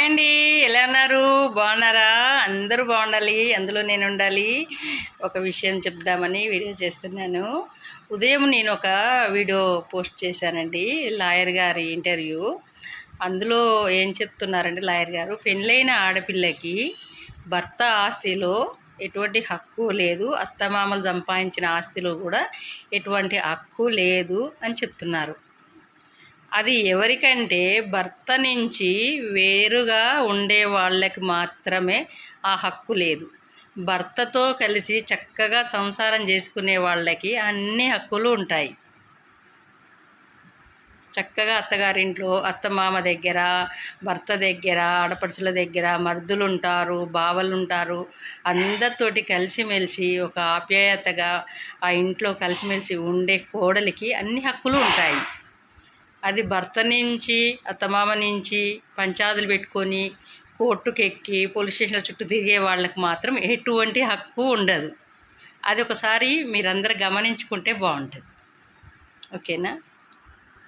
Hi అండి. ఎలా ఉన్నారు? బాగున్నారా? అందరూ బాగుండాలి. అందులో నేను ఉండాలి. ఒక విషయం చెప్దామని వీడియో చేస్తున్నాను. ఉదయం నేను ఒక వీడియో పోస్ట్ చేశానండి. లాయర్ గారి ఇంటర్వ్యూ. అందులో ఏం చెప్తున్నారంటే లాయర్ గారు పెళ్ళైన ఆడపిల్లకి భర్త ఆస్తిలో ఎటువంటి హక్కు లేదు. అత్తమామలు సంపాదించిన ఆస్తిలో కూడా ఎటువంటి హక్కు లేదు అని చెప్తున్నారు. అది ఎవరికంటే భర్త నుంచి వేరుగా ఉండే వాళ్ళకి మాత్రమే ఆ హక్కు లేదు. భర్తతో కలిసి చక్కగా సంసారం చేసుకునే వాళ్ళకి అన్ని హక్కులు ఉంటాయి. చక్కగా అత్తగారింట్లో అత్తమామ దగ్గర భర్త దగ్గర ఆడపడుచుల దగ్గర మర్దులు ఉంటారు బావలు ఉంటారు అందరితోటి కలిసిమెలిసి ఒక ఆప్యాయతగా ఆ ఇంట్లో కలిసిమెలిసి ఉండే కోడలికి అన్ని హక్కులు ఉంటాయి. అది భర్త నుంచి అత్తమామ నుంచి పంచాదులు పెట్టుకొని కోర్టుకు ఎక్కి పోలీస్ స్టేషన్ల చుట్టూ తిరిగే వాళ్ళకి మాత్రం ఎటువంటి హక్కు ఉండదు. అది ఒకసారి మీరందరూ గమనించుకుంటే బాగుంటుంది. ఓకేనా?